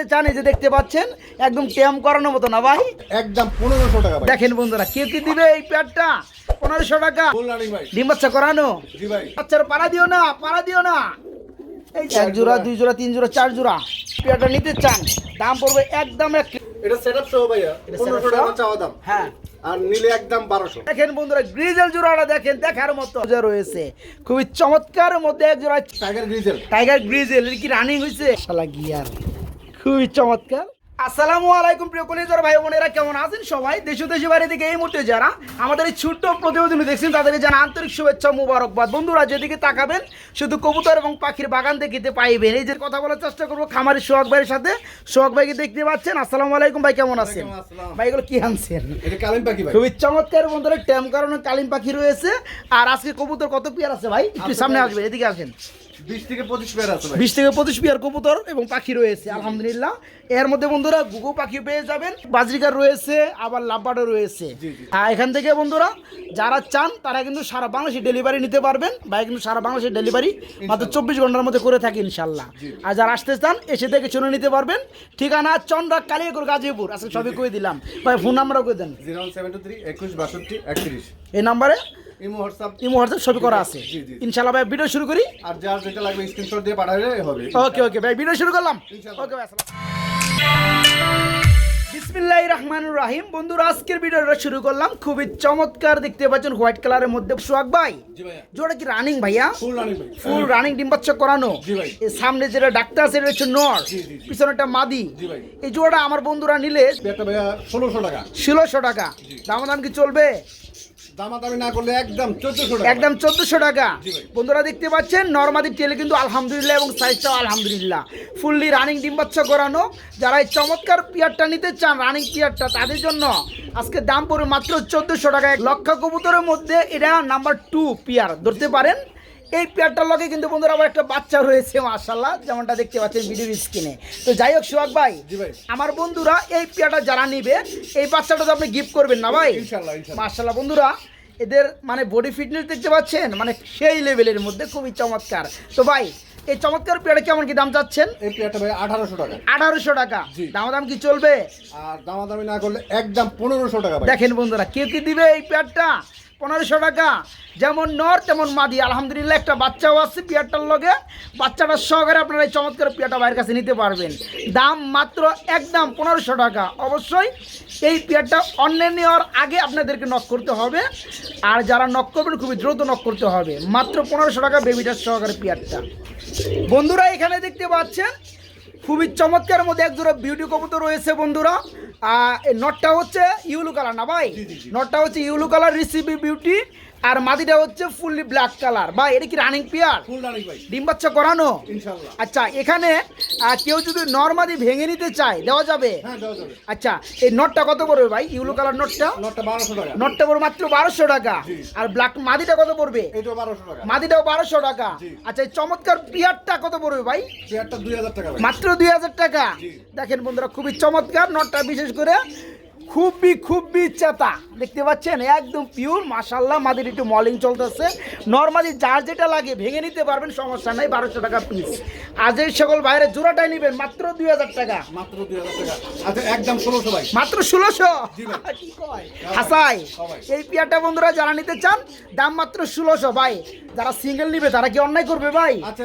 নিতে চান এই যে দেখতে পাচ্ছেন একদম টেম করানোর মতো না ভাই। একদম পনেরোশো টাকা দেখেন বন্ধুরা কে কি দিবে এই প্যাডটা পনেরোশো টাকা। ডিম বাচ্চা করানো? বাচ্চার পাড়া দিও না পাড়া দিও না। এই এক জোড়া দুই জোড়া তিন জোড়া চার জোড়া। নিতে চান দাম পড়বে একদম এক এটা সহ ভাইয়া? টাকা চাওয়া দাম। হ্যাঁ। আর নিলে একদম বারোশো। দেখেন বন্ধুরা গ্রিজেল জোড়াটা দেখেন দেখার মতো যে রয়েছে। খুবই চমৎকার মধ্যে এক জোড়া টাইগার গ্রিজেল টাইগার গ্রিজেল এর কি রানিং হয়েছে শালা গিয়ার খুবই চমৎকার। আসসালামু আলাইকুম প্রিয় কলিজার ভাই বোনেরা কেমন আছেন সবাই? দেশ ও দেশের বাইরে থেকে এই মুহূর্তে যারা আমাদের এই ছোট্ট প্রতিবেদন দেখছেন তাদেরকে জানা আন্তরিক শুভেচ্ছা মুবারকবাদ। বন্ধুরা যেদিকে তাকাবেন শুধু কবুতর এবং পাখির বাগান দেখিতে পাইবেন। এই যে কথা বলার চেষ্টা করব খামারি সোহাগ ভাইয়ের সাথে। সোহাগ ভাইকে দেখতে পাচ্ছেন। আসসালামু আলাইকুম ভাই কেমন আছেন? ভাই এগুলো কি আনছেন? কালিম পাখি ভাই। খুবই চমৎকার বন্ধুরা ট্যাম কারণে কালিম পাখি রয়েছে। আর আজকে কবুতর কত পেয়ার আছে ভাই? একটু সামনে আসবে এদিকে আসেন। বিশ থেকে পঁচিশ পেয়ার আছে ভাই। বিশ থেকে পঁচিশ পেয়ার কবুতর এবং পাখি রয়েছে আলহামদুলিল্লাহ। এর মধ্যে বন্ধুরা গুগু পাখি পেয়ে যাবেন বাজরিকার রয়েছে আবার লাভবার্ডও রয়েছে। আর এখান থেকে বন্ধুরা যারা চান তারা কিন্তু সারা বাংলাদেশে ডেলিভারি নিতে পারবেন। বা কিন্তু সারা বাংলাদেশে ডেলিভারি মাত্র চব্বিশ ঘণ্টার মধ্যে করে থাকি ইনশাল্লাহ। আর যারা আসতে চান এসে থেকে শুনে নিতে পারবেন। ঠিকানা চন্দ্রা কালিয়াকুর গাজীপুর আজকে সবই করে দিলাম। ভাই ফোন নাম্বারও করে দেন? জিরো সেভেন টু থ্রি একুশ বাষট্টি একত্রিশ। এই নাম্বারে? ইমো হোয়াটসঅ্যাপ ইমো হোয়াটসঅ্যাপ করা আছে। জি। ভাই ভিডিও শুরু করি? আর যার যেটা লাগবে স্ক্রিনশট দিয়ে পাঠালে হবে। ওকে ওকে ভাই ভিডিও শুরু করলাম? ওকে ভাই বিসমিল্লাহ রহমানুর রাহিম। বন্ধুরা আজকের ভিডিওটা শুরু করলাম। খুবই চমৎকার দেখতে পাচ্ছেন হোয়াইট কালারের মধ্যে। সোহাগ ভাই জোড়া কি রানিং ভাইয়া? ফুল রানিং ডিম বাচ্চা করানো। সামনে যেটা ডাক্তার আছে এটা হচ্ছে নর। পিছনে একটা মাদি। এই জোড়াটা আমার বন্ধুরা নিলে ষোলোশো টাকা। ষোলোশো টাকা। দাম দাম কি চলবে? দামাদামি না করলে একদম চোদ্দশো টাকা। একদম চোদ্দশো টাকা। বন্ধুরা দেখতে পাচ্ছেন নর্মাদি তেলে কিন্তু আলহামদুলিল্লাহ এবং সাইজটাও আলহামদুলিল্লাহ। ফুললি রানিং ডিম বাচ্চা করানো যারা এই চমৎকার পিয়ারটা নিতে চান রানিং পিয়ারটা তাদের জন্য আজকে দাম পড়বে মাত্র চোদ্দশো টাকা। এক লক্ষ কবুতরের মধ্যে এটা নাম্বার টু পিয়ার ধরতে পারেন। এই পেয়ারটার লগে কিন্তু বন্ধুরা আবার একটা বাচ্চা রয়েছে মার্শাল্লাহ যেমনটা দেখতে পাচ্ছেন ভিডিওর স্ক্রিনে। তো যাই হোক সোহাগ ভাই আমার বন্ধুরা এই পেয়ারটা যারা নিবে এই বাচ্চাটা তো আপনি গিফট করবেন না ভাই? মার্শাল্লাহ বন্ধুরা এদের মানে বডি ফিটনেস দেখতে পাচ্ছেন? মানে সেই লেভেলের মধ্যে খুবই চমৎকার। তো ভাই এই চমৎকার পেয়ারা কেমন কি দাম চাচ্ছেন? এই পেয়ারটা ভাই আঠারোশো টাকা। আঠারোশো টাকা। জি। দাম দাম কি চলবে? আর দামাদামি না করলে একদম পনেরোশো টাকা দেখেন বন্ধুরা কে কি দিবে এই পেয়ারটা? পনেরোশো টাকা। যেমন নর, তেমন মাদি। আলহামদুলিল্লাহ, একটা বাচ্চাও আছে পেয়ারটার লগে। বাচ্চাটা সহকারে আপনারা এই চমৎকার পেয়ারটা ভাইয়ের কাছে নিতে পারবেন। দাম মাত্র একদম পনেরোশো টাকা। অবশ্যই এই পেয়ারটা অন্য নেওয়ার আগে আপনাদেরকে নক করতে হবে। আর যারা নক করবেন, খুবই দ্রুত নক করতে হবে। মাত্র পনেরোশো টাকা বেবিটার সহকারে পেয়ারটা। বন্ধুরা, এখানে দেখতে পাচ্ছেন খুবই চমৎকার মধ্যে এক জোড়া বিউটি কবুতর রয়েছে বন্ধুরা। আর এই নটটা হচ্ছে ইউলু কালার না ভাই? নটটা হচ্ছে ইউলু কালার রিসিপি বিউটি আর মাদিটা হচ্ছে ফুললি ব্ল্যাক কালার ভাই এটা কি রানিং পিয়ার ডিম বাচ্চা করানো? আচ্ছা এখানে কেউ যদি নর্মাদি ভেঙে নিতে চায় দেওয়া যাবে? হ্যাঁ দেওয়া যাবে। আচ্ছা এই নটটা কত পড়বে ভাই? ইউলো কালার নটটা? নটটা পড়বে মাত্র বারোশো টাকা। আর ব্ল্যাক মাদিটা কত পড়বে? মাদিটাও বারোশো টাকা। আচ্ছা এই চমৎকার পিয়ারটা কত পড়বে ভাই? মাত্র দুই হাজার টাকা। দেখেন বন্ধুরা খুবই চমৎকার নটটা বিশেষ করে খুবই খুবই চেতা। দেখতে পাচ্ছেন? একদম পিওর মাসাল্লাহ মাদির একটু মলিং চলতেছে। নর্মালি যার যেটা লাগে ভেঙে নিতে পারবেন সমস্যা নাই বারোশো টাকা পিস আজ এই সকল বাইরে জোড়াটাই নেবেন মাত্র দুই হাজার টাকা। মাত্র দুই হাজার টাকা। আচ্ছা একদম ষোলোশো ভাই। মাত্র ষোলোশো? হাসাই এই পিয়ারটা বন্ধুরা যারা নিতে চান দাম মাত্র ষোলোশো ভাই। যারা সিঙ্গেল নিবে তারা কি অন্যায় করবে ভাই? আচ্ছা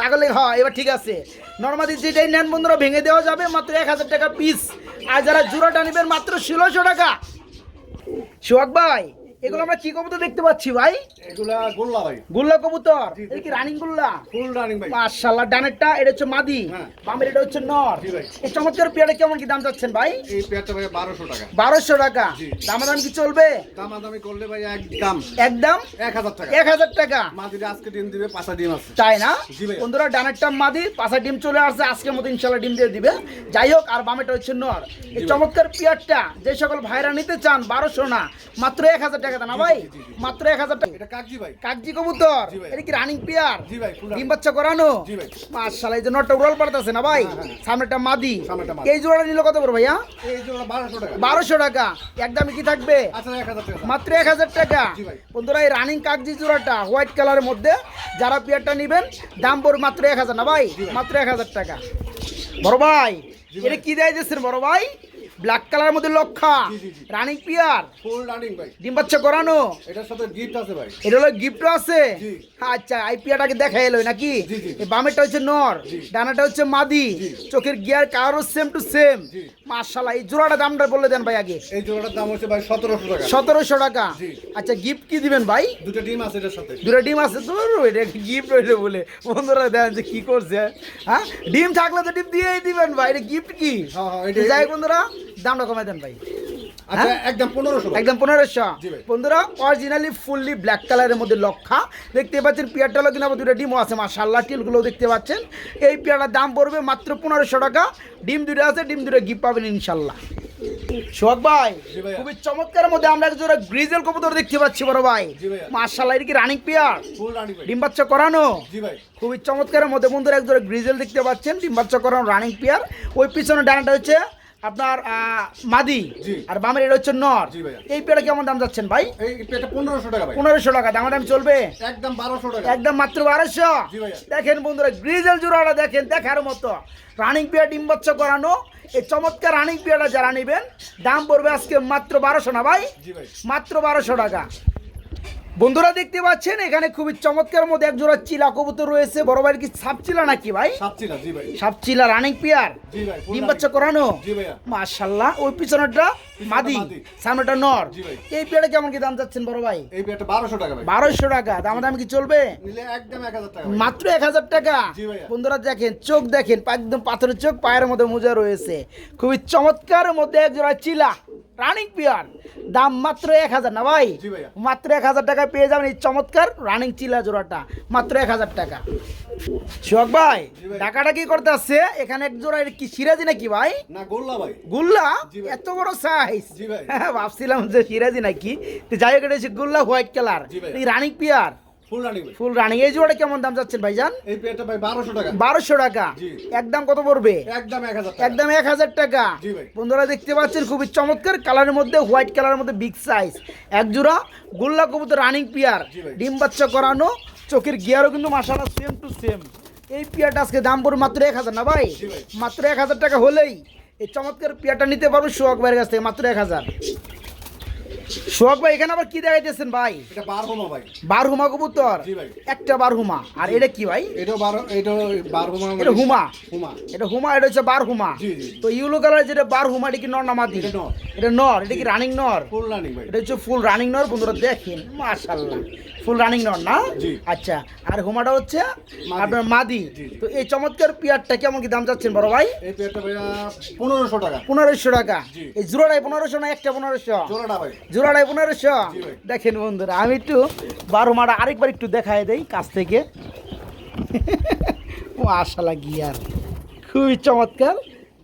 তাহলে হয় এবার ঠিক আছে। নর্মালি যেটাই নেন বন্ধুরা ভেঙে দেওয়া যাবে মাত্র এক হাজার টাকা পিস আর যারা জোড়াটা নেবেন মাত্র ষোলোশো টাকা। সোহাগ ভাই এগুলো আমরা কি কবুতর দেখতে পাচ্ছি ভাই? এগুলা গোল্লা ভাই। গুল্লা কবুতর। এটা কি রানিং গুল্লা? ফুল রানিং ভাই। মাশাল্লাহ ডানেরটা এটা হচ্ছে মাদি। হ্যাঁ। বামের এটা হচ্ছে নর। এই চমৎকার পেয়ারে কেমন কি দাম চাচ্ছেন ভাই? এই পেয়ারটা ভাই বারোশো টাকা। বারোশো টাকা। জি। দামাদাম কি চলবে? দামাদামি করলে ভাই একদম। একদম? এক হাজার টাকা। এক হাজার টাকা। মাদিরে আজকে ডিম দিবে পাঁচটা ডিম আছে। তাই না? বন্ধুরা ডানেরটা মাদি পাশা ডিম চলে আসছে। আজকের মতো ইনশাল্লাহ ডিম দিয়ে দিবে। যাই হোক আর বামেটা হচ্ছে নর। এই চমৎকার পিয়ারটা যে সকল ভাইরা নিতে চান বারোশো না মাত্র এক হাজার টাকা না ভাই। মাত্র এক হাজার টাকা। এটা কাকজি ভাই। কাকজি কবুতর। এটা কি রানিং পিয়ার জি ভাই, ডিম বাচ্চা করানো? জি ভাই। মাশাআল্লাহ এই যে নটটা উড়াল পাড়তাছে না ভাই? হ্যাঁ, হ্যাঁ। সামনেটা মাদি। এই জোড়া নিল কত করে ভাইয়া? এই বারোশো টাকা। টাকা। একদমই কি থাকবে? আচ্ছা এক হাজার টাকা। মাত্র এক হাজার টাকা। জি বন্ধুরা এই রানিং কাকজি জোড়াটা হোয়াইট কালারের মধ্যে যারা পেয়ারটা নেবেন দাম পড়বে মাত্র এক হাজার না ভাই? মাত্র এক হাজার টাকা। বড় ভাই এটা কি দেয় দিচ্ছেন বড় ভাই? ব্ল্যাক কালার মধ্যে লক্ষা। রানিং পিয়ার ফুল রানিং ভাই। ডিম বাচ্চা করানো? এটার সাথে গিফট আছে ভাই। এটা হলো গিফট আছে? আচ্ছা আচ্ছা আইপিআটাকে দেখা এলো নাকি? বামেরটা হচ্ছে নর ডানাটা হচ্ছে মাদি। চোখের গিয়ার কারও সেম টু সেম জি। এই জোড়াটা দামটা বলে দেন ভাই আগে। এই জোড়াটার দাম হচ্ছে ভাই সতেরোশো টাকা। সতেরোশো টাকা? আচ্ছা গিফট কি দিবেন ভাই? দুটো ডিম আছে এটার সাথে। দুটো ডিম আছে তো এটা গিফট রইলে বলে। বন্ধুরা দেন যে কি করছে হ্যাঁ? ডিম থাকলে তো ডিম দিয়েই দিবেন ভাই এটা গিফট কি? হ্যাঁ, হ্যাঁ, এটা- যাই বন্ধুরা দামটা কমাই দেন ভাই। একদম পনেরোশো। একদম পনেরোশো। বন্ধুরা অরিজিনালি ফুললি ব্ল্যাক কালারের মধ্যে লক্ষা। দেখতে পাচ্ছেন পেয়ারটা কিন্তু আবার দুটো ডিমও আছে টিলগুলো দেখতে পাচ্ছেন। এই পেয়ারটার দাম পড়বে মাত্র পনেরোশো টাকা। ডিম দুটো আছে ডিম দুটো গিফট পাবেন ইনশাল্লাহ ভাই খুবই চমৎকারের মধ্যে আমরা গ্রিজেল কবুতর দেখতে পাচ্ছি বড় ভাই। কি রানিং পেয়ার ডিম বাচ্চা করানো? খুবই চমৎকারের মধ্যে বন্ধুরা গ্রিজেল দেখতে পাচ্ছেন। ডিম বাচ্চা করানো রানিং পেয়ার ওই পিছনে ডানাটা হচ্ছে আপনার মাদি আর বামের এটা হচ্ছে নর। এই পেয়ারটা কেমন দাম যাচ্ছেন ভাই? পনেরোশো টাকা পনেরোশো টাকা দাম দাম চলবে? একদম বারোশো টাকা। একদম মাত্র বারোশো? দেখেন বন্ধুরা গ্রিজেল জোড়াটা দেখেন দেখার মতো। রানিং পেয়ার ডিম বাচ্চা করানো। এই চমৎকার রানিং পেয়ারটা যারা নেবেন দাম পড়বে আজকে মাত্র বারোশো না ভাই। মাত্র বারোশো টাকা। বন্ধুরা দেখতে পাচ্ছেন এখানে খুবই চমৎকার মধ্যে এক জোড়া চিলা কবুতর রয়েছে। বড় ভাইয়ের কি সাপ চিলা নাকি ভাই? সাতচিলা জি ভাই। সাপ চিলা রানিং পেয়ার জি ভাই full ডিম। বাচ্চা করানো? মাশাল্লাহ ওই পিছনেরটা মাদি। সামনেটা নর। জি ভাই। এই পেয়ারে কেমন কি দাম চাচ্ছেন বড় ভাই? এই পেয়ারটা বারোশো টাকা ভাই। বারোশো টাকা দাম দাম কি চলবে? নিলে একদম এক হাজার টাকা মাত্র এক হাজার টাকা। জি ভাইয়া। বন্ধুরা দেখেন চোখ দেখেন একদম পাথরের চোখ পায়ের মধ্যে মোজা রয়েছে। খুবই চমৎকার মধ্যে এক জোড়া চিলা। রানিং পিয়ার দাম মাত্র এক হাজার। না ভাই মাত্র এক হাজার টাকায় পেয়ে যাবেন এই চমৎকার রানিং চিলা জোড়াটা। মাত্র এক হাজার টাকা। শোক ভাই টাকাটা কি করতে আসছে এখানে এক জোড়া কি সিরাজি নাকি ভাই? না গোল্লা ভাই। গুল্লা? এত বড় সাইজ ভাবছিলাম যে সিরাজি নাকি। যাই হোক এটা হচ্ছে গুল্লা white colour. Running pair full running এই কেমন দাম টাকা। টাকা। একদম কত পড়বে? একদম টাকা। বন্ধুরা দেখতে খুবই চমৎকার কালারের মধ্যে হোয়াইট কালারের মধ্যে বিগ সাইজ। এক জোড়া গোল্লা কবুতর রানিং পেয়ার। ডিম বাচ্চা করানো চোখের গিয়ারও কিন্তু মাশাআল্লাহ সেম টু সেম এই পেয়ারটা আজকে দাম পড়বে মাত্র 1000 না ভাই? মাত্র 1000 টাকা হলেই এই চমৎকার পেয়ারটা নিতে পারব সোহাগ কাছ থেকে মাত্র 1000 শোক ভাই এখানে আবার কি দেখাইতেছেন ভাই? এটা বারহুমা ভাই। বারহুমা কবুতর? একটা বারহুমা। আর এটা কি ভাই? এটা বার এটা বারহুমা এটা হুমা। হুমা। এটা হুমা এটা হচ্ছে বারহুমা। তো ইউলো কালার যেটা বারহুমা এটা কি নর এটা নর। এটা কি রানিং নর? ফুল রানিং ভাই। এটা হচ্ছে ফুল রানিং নর। বন্ধুরা দেখেন মাশাআল্লাহ। ফুল রানিং নর না? আচ্ছা আর হুমাটা হচ্ছে আপনার মাদি। তো এই চমৎকার পিয়ারটা কেমন কি দাম চাচ্ছেন বড় ভাই? এই পিয়ারটা ভাই 1500 টাকা। 1500 টাকা। এই জোড়াটাই 1500 না একটা 1500 জোড়াটা ভাই। জোড়া জোড়াটাই পনেরোশো। দেখেন বন্ধুরা আমি একটু বারো মাটা আরেকবার একটু দেখায় দেই কাছ থেকে। ও আশালা গিয়ার খুবই চমৎকার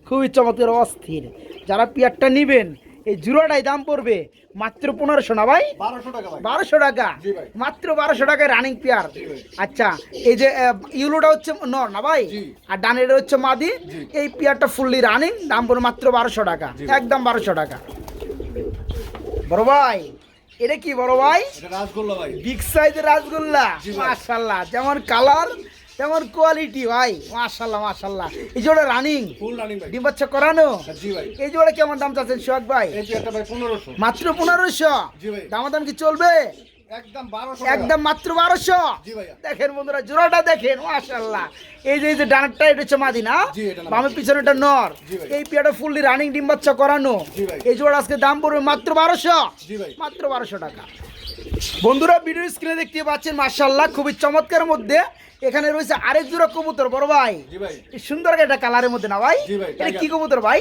খুবই চমৎকার অস্থির। যারা পিয়ারটা নিবেন এই জোড়াটাই দাম পড়বে মাত্র পনেরোশো না ভাই? বারোশো টাকা বারোশো টাকা? মাত্র বারোশো টাকায় রানিং পেয়ার আচ্ছা এই যে ইউলোটা হচ্ছে নর না ভাই? আর ডানেরটা হচ্ছে মাদি। এই পেয়ারটা ফুললি রানিং দাম পড়বে মাত্র বারোশো টাকা। একদম বারোশো টাকা। বড় ভাই এটা কি বড় ভাই? রাসগোল্লা ভাই। বিগ সাইজের রাসগোল্লা? মাশাল্লাহ যেমন কালার তেমন কোয়ালিটি ভাই। মাশাল্লাহ মাশাল্লাহ। এই জোড়া রানিং ডিম বাচ্চা করানো? এই জোড়া কেমন দাম চাচ্ছেন সোহাগ ভাই? মাত্র পনেরোশো। দামাদাম কি চলবে? একদম মাত্র বারোশো। দেখেন বন্ধুরা জোড়াটা দেখেন মাশাল্লাহ এই যে এই যে ডানারটা এটা হচ্ছে মাদি না পিছনে এটা। বামের নর এই পিয়াটা ফুললি রানিং ডিম বাচ্চা করানো। এই জোড়া আজকে দাম পড়বে মাত্র বারোশো। মাত্র বারোশো টাকা। বন্ধুরা ভিডিও স্ক্রিনে দেখতে পাচ্ছেন মার্শাল্লাহ খুবই চমৎকার মধ্যে এখানে রয়েছে আরেক জোড়া কবুতর বড় ভাই। সুন্দর একটা কালারের মধ্যে না ভাই। এটা কি কবুতর ভাই?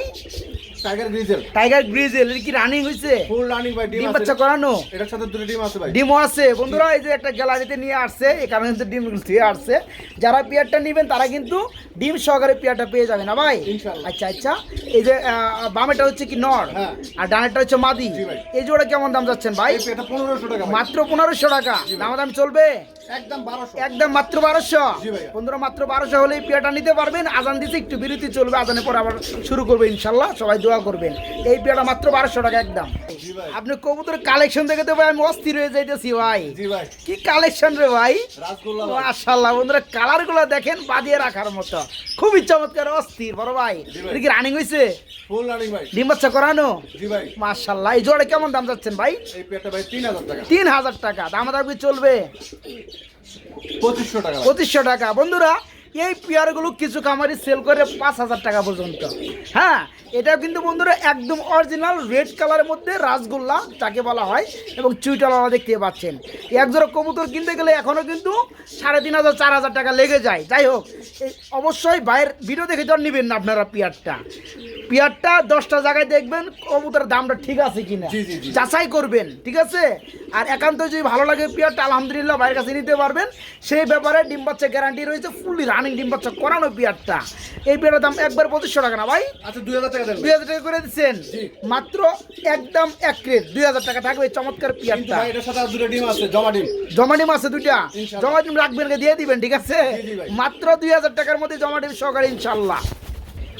টাইগার গ্রিজেল টাইগার গ্রিজেল কি রানিং হয়েছে ফুল রানিং ভাই ডিম ডিম আছে। বাচ্চা করানো? এটার সাথে দুটো ডিম আছে ভাই। ডিমও আছে। বন্ধুরা এই যে একটা গ্যালারিতে নিয়ে আসছে এখানে কিন্তু ডিম দিয়ে আসছে। যারা পেয়ারটা নেবেন তারা কিন্তু ডিম সহকারে পেয়ারটা পেয়ে যাবে না ভাই? আচ্ছা আচ্ছা। এই যে বামেটা হচ্ছে কি নর? হ্যাঁ। আর ডানেরটা হচ্ছে মাদি? এই জোড়া কেমন দাম যাচ্ছেন ভাই? পনেরোশো টাকা ভাই। মাত্র পনেরোশো টাকা। দাম দাম চলবে? একদম বারোশো। একদম মাত্র বারোশো বারোশো। বন্ধুরা মাত্র বারোশো হলে এই পেয়ারটা নিতে পারবেন। আজান দিতে একটু বিরতি চলবে আজানের পর আবার শুরু করবে ইনশাল্লাহ। সবাই দোয়া করবেন। এই পেয়াটা মাত্র বারোশো টাকা একদম। আপনি কবুতরের কালেকশন দেখে তো ভাই আমি অস্থির হয়ে যাইতেছি ভাই। কি কালেকশন রে ভাই? মাশাল্লাহ বন্ধুরা কালারগুলো দেখেন বাদিয়ে রাখার মতো। খুবই চমৎকার অস্থির বড় ভাই। এটা কি রানিং হয়েছে ডিম বাচ্চা করানো? মাশাল্লাহ এই জোড়ে কেমন দাম যাচ্ছেন ভাই? তিন হাজার টাকা। দাম দাবি চলবে। পঁচিশশো টাকা। বন্ধুরা, এই পেয়ারগুলো কিছু খামারি সেল করে পাঁচ হাজার টাকা পর্যন্ত। হ্যাঁ এটা কিন্তু বন্ধুরা একদম অরিজিনাল রেড কালারের মধ্যে রাসগোল্লা যাকে বলা হয় এবং চুইটালা দেখতে পাচ্ছেন। এক জোড়া কবুতর কিনতে গেলে এখনও কিন্তু সাড়ে তিন হাজার, চার হাজার টাকা লেগে যায়। যাই হোক অবশ্যই বাইরের ভিডিও দেখে তো নেবেন না আপনারা পেয়ারটা। পেয়ারটা দশটা জায়গায় দেখবেন কবুতরের দামটা ঠিক আছে কিনা। যাচাই করবেন ঠিক আছে? আর একান্ত যদি ভালো লাগে পেয়ারটা আলহামদুলিল্লাহ বাইরের কাছে নিতে পারবেন। সেই ব্যাপারে ডিম বাচ্চা গ্যারান্টি রয়েছে ফুললি রানিং ডিম বাচ্চা করানো পেয়ারটা। এই পেয়ারের দাম একবার পঁচিশশো টাকা না ভাই? আচ্ছা দুই হাজার টাকা দুই হাজার টাকা করে দিচ্ছেন? মাত্র একদম এক ক্রেট দুই হাজার টাকা থাকবে চমৎকার পেয়ারটা। জমা ডিম। আছে দুইটা। জমা ডিম রাখবেন দিয়ে দিবেন ঠিক আছে। মাত্র দুই হাজার টাকার মধ্যে জমা ডিম সহকারে ইনশাল্লাহ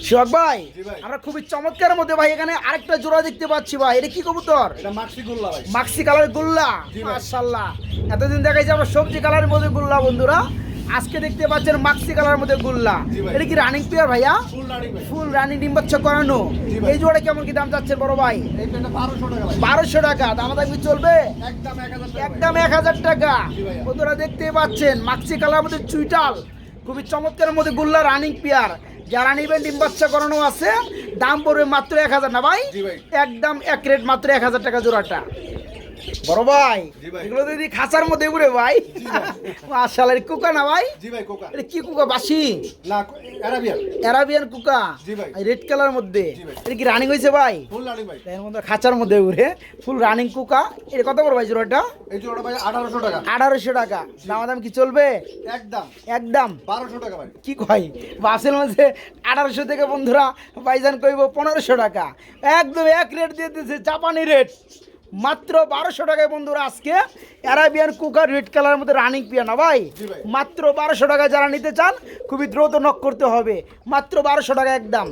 সোহাগ ভাই আমরা খুবই চমৎকার মধ্যে ভাই এখানে আরেকটা জোড়া দেখতে পাচ্ছি ভাই। এটা কি কবুতর? মাক্সি কালার গুল্লা। মাশাল্লাহ এতদিন দেখাইছে আমরা সবজি কালারের মধ্যে গুল্লা বন্ধুরা। আজকে দেখতে পাচ্ছেন মাক্সি কালারের মধ্যে গুল্লা। এটা কি রানিং পেয়ার ভাইয়া? ফুল রানিং ডিম বাচ্চা করানো। এই জোড়া কেমন কি দাম যাচ্ছে বড় ভাই? বারোশো টাকা দাম দামি চলবে? একদম এক হাজার টাকা। বন্ধুরা দেখতেই পাচ্ছেন মাক্সি কালার মধ্যে চুইটাল। খুবই চমৎকার মধ্যে গুল্লা রানিং পেয়ার যারা নিবেন ডিম বাচ্চা করানো আছে দাম পড়বে মাত্র এক হাজার। না ভাই? ভাই। একদম এক রেট মাত্র এক হাজার টাকা জোড়াটা। বড় ভাই এগুলো যদি খাঁচার মধ্যে উড়ে ভাই মাশাআল্লাহ কুকা না ভাই? জি ভাই কোকা। এটা কি কুকা বাসি? না কুকা? জি ভাই। রেড কালার মধ্যে। এটা কি রানিং ভাই? ফুল রানিং ভাই। এর মধ্যে খাঁচার মধ্যে উড়ে ফুল রানিং কুকা। এটা কত বড় ভাই জোড়াটা? এই জোড়াটা ভাই আঠারোশো টাকা। আঠারোশো টাকা। দাম কি চলবে? একদম। একদম। বারোশো টাকা ভাই। কি কয়? বাসের মধ্যে আঠারোশো থেকে বন্ধুরা বাইজান কইব পনেরোশো টাকা। একদম এক রেট দিয়ে দিয়েছে জাপানি রেট মাত্র বারোশো টাকায় বন্ধুরা আজকে অ্যারাবিয়ান কুকার রেড কালারের মধ্যে রানিং পিয়া না ভাই? ভাই। মাত্র বারোশো টাকায় যারা নিতে চান খুবই দ্রুত নক করতে হবে। মাত্র বারোশো টাকা একদম।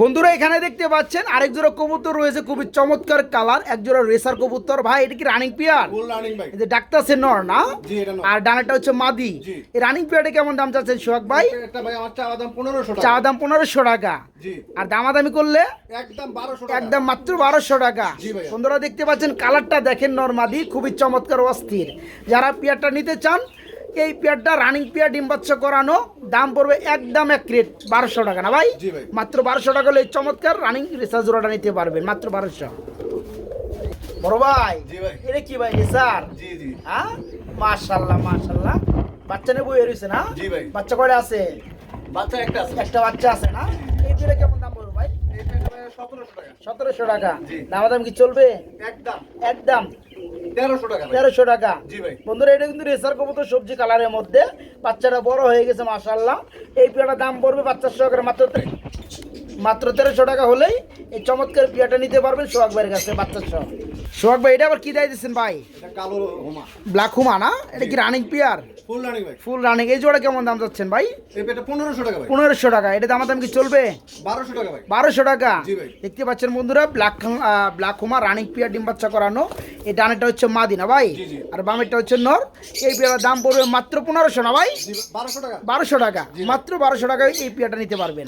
বন্ধুরা এখানে দেখতে পাচ্ছেন আরেক জোড়া কবুতর রয়েছে খুবই চমৎকার কালার। এক জোড়া রেসার কবুতর। ভাই এটা কি রানিং পিয়ার যে ডাক্তার সে নর না নর। আর ডানাটা হচ্ছে মাদি। এই রানিং পিয়ারটা কেমন দাম চাচ্ছেন সোহাগ ভাই? চা দাম পনেরোশো টাকা। আর দামাদামি করলে? একদম একদম মাত্র বারোশো টাকা। বন্ধুরা দেখতে পাচ্ছেন কালারটা দেখেন নর্মাদি খুবই চমৎকার অস্থির। যারা পেয়ারটা নিতে চান এই পেয়ারটা রানিং পেয়ার ডিম বাচ্চা করানো। দাম পড়বে একদম এক রেট বারোশো টাকা না ভাই? মাত্র বারোশো টাকা হলে এই চমৎকার রানিং রিসার্চ জোড়াটা নিতে পারবেন মাত্র বারোশো। বড় ভাই এটা কি ভাই রিসার? হ্যাঁ মাশাল্লাহ মাশাল্লাহ বাচ্চা নেব এরিছে না? বাচ্চা কয়টা আছে? বাচ্চা একটা আছে। একটা বাচ্চা আছে না? এই পেয়ারে কেমন দাম পড়বে ভাই? সতেরোশো টাকা। সতেরোশো টাকা। দাম দাম কি চলবে? একদম। একদম। তেরোশো টাকা তেরোশো টাকা। বন্ধুরা এটা কিন্তু রেসার কবুতর সবজি কালারের মধ্যে। বাচ্চাটা বড় হয়ে গেছে মাসাল্লাহ এই পিয়াটার দাম পড়বে বাচ্চার সহকারে মাত্র মাত্র তেরোশো টাকা হলেই এই চমৎকার পিয়াটা নিতে পারবেন সোহাগ ভাইয়ের কাছে বাচ্চার সহ। সোহাগ ভাই এটা আবার কি দেয় দিচ্ছেন ভাই? কালো হোমা। ব্ল্যাক হুমা না? এটা কি রানিং পিয়ার ফুল রানিং ভাই ফুল রানিং এই জোড়া কেমন দাম যাচ্ছেন ভাই? পনেরোশো টাকা ভাই পনেরোশো টাকা। এটা দাম দাম কি চলবে? বারোশো টাকা ভাই বারোশো টাকা। দেখতে পাচ্ছেন বন্ধুরা ব্ল্যাক ব্ল্যাক হুমা রানিং পিয়ার ডিম বাচ্চা করানো। এই ডানেরটা হচ্ছে মাদিনা ভাই। আর বামেরটা হচ্ছে নর। এই পিয়াটার দাম পড়বে মাত্র পনেরোশো না ভাই? বারোশো টাকা। বারোশো টাকা। মাত্র বারোশো টাকায় এই পিয়াটা নিতে পারবেন।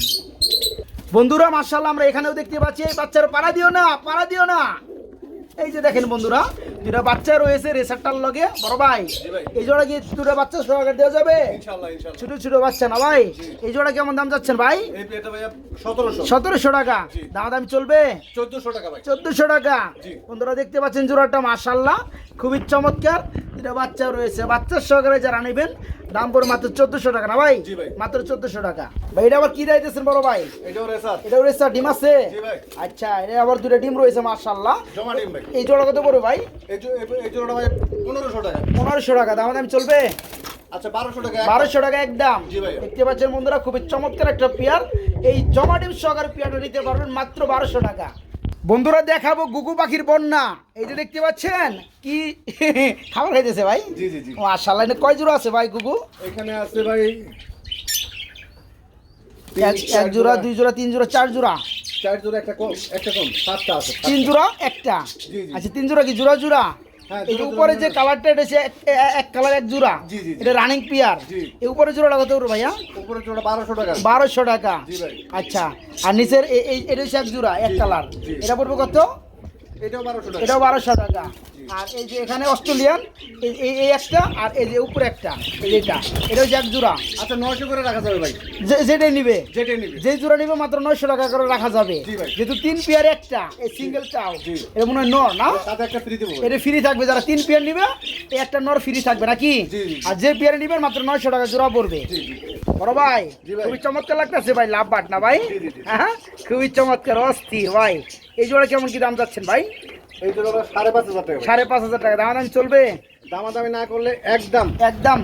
বন্ধুরা মার্শাল্লাহ আমরা এখানেও দেখতে পাচ্ছি। এই বাচ্চার পাড়া দিও না পাড়া দিও না। এই যে দেখেন বন্ধুরা দুটা বাচ্চা রয়েছে রেসারটার লগে। বড় ভাই এই জোড়া কি দুটা বাচ্চা সহকারে দেওয়া যাবে? ছোট ছোট বাচ্চা না ভাই? এই জোড়া কেমন দাম যাচ্ছেন ভাই? সতেরোশো। টাকা। দাম দাম চলবে? চোদ্দশো টাকা চোদ্দশো টাকা। বন্ধুরা দেখতে পাচ্ছেন জোড়াটা মাসাল্লাহ খুবই চমৎকার। দুটা বাচ্চা রয়েছে। বাচ্চার সহকারে যারা নেবেন দাম পড়ে মাত্র চোদ্দশো টাকা না ভাই? মাত্র চোদ্দশো টাকা। ভাই এটা আবার কি দিতেছেন বড় ভাই? রেসার। এটা রয়েছে ডিম আছে? আচ্ছা এটা আবার দুটো ডিম রয়েছে ভাই। এই জোড়া কত পড়বে ভাই? পনেরোশো টাকা। পনেরোশো টাকা দাম দাম চলবে? আচ্ছা বারোশো টাকা বারোশো টাকা একদম দেখতে পাচ্ছেন বন্ধুরা খুবই চমৎকার একটা পেয়ার। এই জমা ডিম সহকারে পেয়ারটা নিতে পারবেন মাত্র বারোশো টাকা। বন্ধুরা দেখাবো গুগু পাখির বন্যা। এই যে দেখতে পাচ্ছেন কি খাবার খাইতেছে ভাই? জি জি জি। মাশাআল্লাহ কয় জোড়া আছে ভাই গুগু? এখানে আছে ভাই এক জোড়া দুই জোড়া তিন জোড়া চার জোড়া? চার জোড়া একটা কম একটা কম সাতটা আছে তিন জোড়া একটা। আচ্ছা তিন জোড়া কি জোড়া জোড়া? এই উপরে যে কালারটা এটা এক- কালার এক জোড়া। এটা রানিং পিয়ার এই উপরে জোড়াটা কত করে ভাইয়া? উপরে জোড়া বারোশো টাকা। বারোশো টাকা। আচ্ছা আর নিচের এই এটা হচ্ছে এক জোড়া এক কালার এটা পড়বে কত? এটাও বারোশো টাকা। এটাও বারোশো টাকা। আর এই যে এখানে অস্ট্রেলিয়ান এই এই- একটা আর এই যে উপরে একটা এইটা এটা হচ্ছে এক জোড়া। আচ্ছা নয়শো করে রাখা যাবে ভাই। যে যেটাই নিবে যেটা নিবে। যে জোড়া নিবে মাত্র নয়শো টাকা করে রাখা যাবে। যেহেতু তিন পেয়ার একটা এই সিঙ্গেল চাও এটা মনে হয় নর না? একটা ফ্রি দেবো। এটা ফ্রি থাকবে যারা তিন পেয়ার নিবে এই একটা নর ফ্রি থাকবে নাকি। আর যে পেয়ার নিবে মাত্র নয়শো টাকা জোড়া পড়বে। বড় ভাই খুবই চমৎকার লাগতেছে ভাই লাভ বাট না ভাই। হ্যাঁ খুবই চমৎকার অস্থির ভাই। এই জোড়া কেমন কি দাম যাচ্ছেন ভাই? সাড়ে পাঁচ হাজার টাকা। সাড়ে পাঁচ হাজার টাকা। দাম দাম চলবে? দামাদামি না করলে একদম একদম।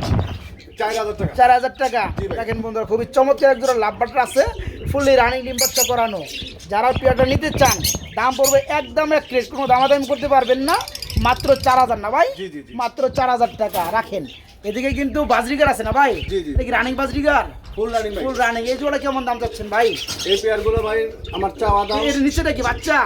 চার হাজার টাকা। দেখেন বন্ধুরা খুবই চমৎকার এক জোড়া লাভ বাটার আছে ফুললি রানিং ডিম করানো। যারা পেয়ারটা নিতে চান দাম পড়বে একদম এক প্লেট কোনো দামাদামি করতে পারবেন না মাত্র চার হাজার না ভাই। মাত্র চার হাজার টাকা। রাখেন। এদিকে কিন্তু বাজরিগার আছে না ভাই? কি running budgerigar? Full running full running. এই জোড়া কেমন দাম চাচ্ছেন ভাই? এই পেয়ারগুলো ভাই আমার চাওয়া দাম এর নিচেটা কি বাচ্চা?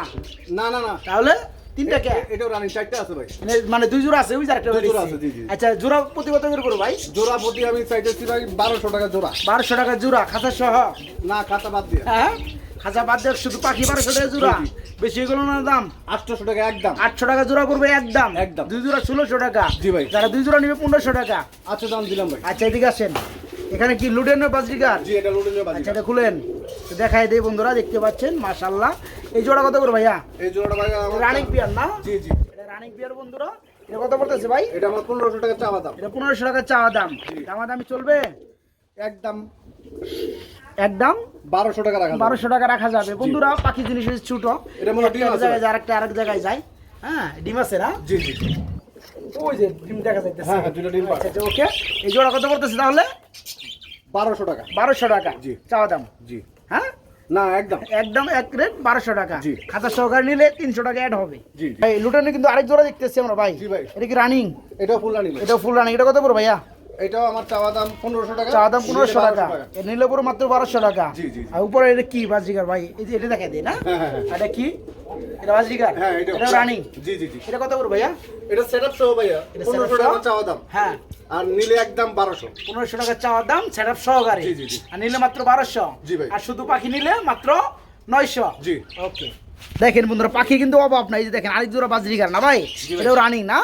না না না। তাহলে? তিনটা কে এ- এটাও রানিং চারটা আছে ভাই। মানে- দুই জোড়া আছে ওই যে আরেকটা জোড়া আছে, জি, জি। আচ্ছা জোড়া প্রতি কত করে করো ভাই। জোড়া প্রতি আমি চাইতেছি ভাই বারোশো টাকা জোড়া। টাকা জোড়া সহ? না খাতা বাদ দিয়ে। হ্যাঁ? বাদ শুধু পাখি বারোশো টাকা জোড়া। বেশি এগুলো না দাম? আটশোশো টাকা একদম। আটশো টাকা জোড়া করবে একদম। একদম। দুই জোড়া ষোলোশো টাকা। জি ভাই। যারা দুই জোড়া নিবে পনেরোশো টাকা। আচ্ছা দাম দিলাম ভাই। আচ্ছা এদিকে আসেন। এখানে কি লুডেন বাজরিকার জি এটা আচ্ছা এটা খুলেন। দেই বন্ধুরা দেখতে পাচ্ছেন? মাশাল্লাহ এই জোড়া কত করে ভাইয়া? এই জোড়াটা ভাই আমার রানিং পিয়ার না? জি জি। এটা রানিং পিয়ার বন্ধুরা। এটা কত পড়তেছে ভাই? এটা আমার পনেরোশো টাকা চাওয়া দাম। এটা পনেরোশো টাকা চাওয়া দাম। দামাদামি চলবে? একদম একদম? বারোশো টাকা রাখা যাবে। বারোশো টাকা রাখা যাবে। বন্ধুরা পাখি জিনিস ছোট। এটা মনে জায়গায়। যায় আরেকটা আরেক জায়গায় যায়। হ্যাঁ ডিম আছে না? জি জি ওই যে ডিম দেখা যাইতেছে। হ্যাঁ, হ্যাঁ, দুটো ডিম। আচ্ছা ওকে। এই জোড়া কত করতেছে তাহলে? বারোশো টাকা। বারোশো টাকা। জি। চাওয়া দাম। জি। হ্যাঁ? না একদম। একদম এক রেট বারোশো টাকা। খাতা সহকারে নিলে তিনশো টাকা অ্যাড হবে। জি ভাই লুটানে কিন্তু আরেক জোড়া দেখতেছি আমরা ভাই। ভাই। এটা কি রানিং এটাও ফুল রানিং এটা ফুল রানিং এটা কত পড়ো ভাইয়া? এটাও আমার চাওয়া দাম টাকা। চাওয়া দাম টাকা। নিলে পুরো মাত্র বারোশো টাকা। জি, জি, জি। আর উপরে এটা কি বাজিকার ভাই? এই যে এটা দেখাই দিই না? হ্যাঁ হ্যাঁ হ্যাঁ। এটা কি? এটা বাজিকার হ্যাঁ এটা এটা রানিং? জি জি জি। এটা কত করে ভাইয়া? এটা সহ ভাইয়া। টাকা চাওয়া দাম। হ্যাঁ। আর নিলে একদম টাকা চাওয়ার দাম সহকারে। জি, জি, জি। আর নিলে মাত্র বারোশো। জি ভাই। আর শুধু পাখি নিলে মাত্র নয়শো। জি। ওকে। দেখেন বন্ধুরা পাখি কিন্তু অভাব নাই যে দেখেন আরেক জোড়া বাজরিকার না ভাই? এটাও রানিং না।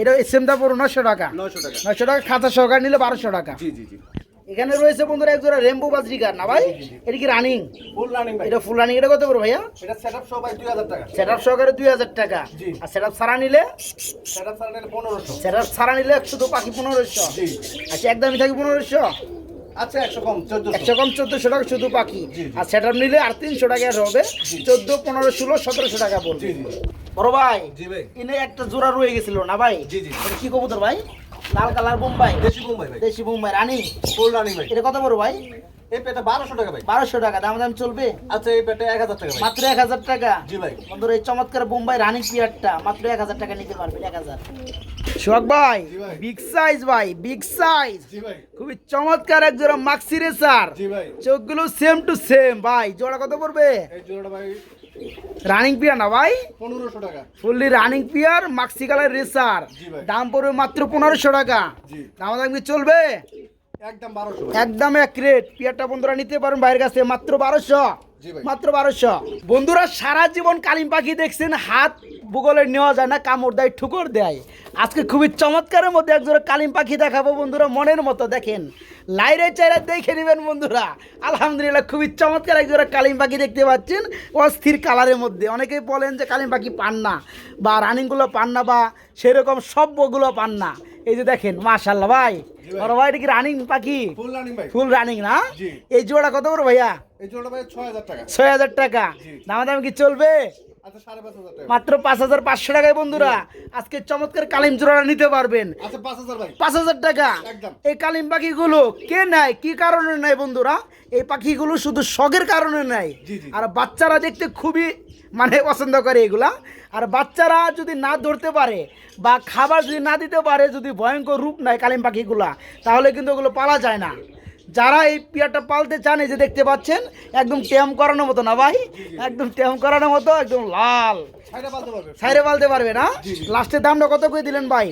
এটা সেম দাম পড়ো নশো টাকা। নয়শো টাকা। খাতা সহকারে নিলে বারোশো টাকা। জি জি জি। এখানে রয়েছে বন্ধুরা এক জোড়া রেমবো বাজরিকার না ভাই? এটা কি রানিং ফুল রানিং ভাই। এটা ফুল রানিং এটা কত করে ভাইয়া? এটা সেট আপ সহ ভাই দুই হাজার টাকা। সেট আপ সহকারে দুই হাজার টাকা। জি। আর সেট আপ সারা নিলে? সেট আপ নিলে পনেরোশো। সেট আপ সারা নিলে শুধু পাখি পনেরোশো। জি। আচ্ছা একদমই থাকি পনেরোশো? আচ্ছা একশো কম চোদ্দশো। একশো কম চোদ্দশো টাকা শুধু পাখি। আর সেট নিলে আর তিনশো টাকা হবে। চোদ্দ পনেরো ষোলো সতেরোশো টাকা পড়বে। বড় ভাই জি ভাই। এনে একটা জোড়া রয়ে গেছিল না ভাই? জি, জি। এটা কি কবুতর ভাই? লাল কালার বোম্বাই। দেশি বোম্বাই ভাই। দেশি বোম্বাই রানী। ফুল রানিং ভাই। এটা কত বড় ভাই? এই পেটা বারোশো টাকা ভাই। বারোশো টাকা দাম দাম চলবে? আচ্ছা এই পেটা এক হাজার টাকা মাত্র এক হাজার টাকা? জি ভাই। বন্ধুরা এই চমৎকার বোম্বাই রানী পিয়ারটা মাত্র এক হাজার টাকা নিতে পারবেন এক হাজার। ভাই বিগ সাইজ ভাই বিগ সাইজ খুবই চমৎকার এক জোড়া মাক্সি চোখগুলো সেম টু সেম ভাই জোড়া কত পড়বে? রানিং পিয়ার না ভাই? পনেরোশো টাকা। Fully running pair maxi colour racer দাম পড়বে মাত্র পনেরোশো টাকা। দাম দাম কি চলবে? একদম বারোশো। একদম এক রেট পিয়ারটা বন্ধুরা নিতে পারেন বাইরের কাছে মাত্র বারোশো। মাত্র বারোশো। বন্ধুরা, সারা জীবন কালিম পাখি দেখছেন, হাত ভূগোলে নেওয়া যায় না, কামড় দেয়, ঠুকর দেয়। আজকে খুবই চমৎকারের মধ্যে একজোড়া কালিম পাখি দেখাবো বন্ধুরা, মনের মতো দেখেন। লাইরে চাইরে দেখে নেবেন বন্ধুরা। আলহামদুলিল্লাহ খুবই চমৎকার একজোড়া কালিম পাখি দেখতে পাচ্ছেন। অস্থির কালারের মধ্যে। অনেকেই বলেন যে কালিম পাখি পান না বা রানিংগুলো পান না বা সেরকম সভ্যগুলো পান না। এই যে দেখেন মাশাল্লাহ ভাই। বড় ভাই এটা কি রানিং পাখি? ফুল রানিং ভাই। ফুল রানিং না? এই জোড়া কত বড় ভাইয়া? এই জোড়াটা ভাই ছয় হাজার টাকা। ছয় হাজার টাকা। জি। দাম দাম কি চলবে? আচ্ছা মাত্র পাঁচ হাজার পাঁচশো টাকায় বন্ধুরা আজকে চমৎকার কালিম জোড়াটা নিতে পারবেন। আচ্ছা পাঁচ হাজার টাকা। এই কালিম পাখিগুলো কে নেয়? কি কারণে নেয় বন্ধুরা? এই পাখিগুলো শুধু শখের কারণে নেয়। আর বাচ্চারা দেখতে খুবই মানে পছন্দ করে এগুলা। আর বাচ্চারা যদি না ধরতে পারে বা খাবার যদি না দিতে পারে যদি ভয়ঙ্কর রূপ নেয় কালিম পাখিগুলা তাহলে কিন্তু ওগুলো পালা যায় না। যারা এই পিয়ারটা পালতে চান এই যে দেখতে পাচ্ছেন একদম ট্যাম করানোর মতো না ভাই? একদম ট্যাম করানোর মতো একদম লাল। সাইরে পালতে পারবে। না। লাস্টের দামটা কত করে দিলেন ভাই?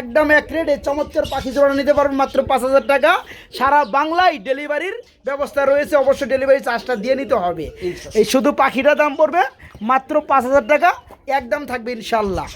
একদম এক রেটে চমৎকার পাখি জোড়া নিতে পারবেন মাত্র পাঁচ হাজার টাকা। সারা বাংলায় ডেলিভারির ব্যবস্থা রয়েছে অবশ্যই ডেলিভারি চার্জটা দিয়ে নিতে হবে। এই শুধু পাখিটার দাম পড়বে মাত্র পাঁচ হাজার টাকা একদম থাকবে ইনশাল্লাহ।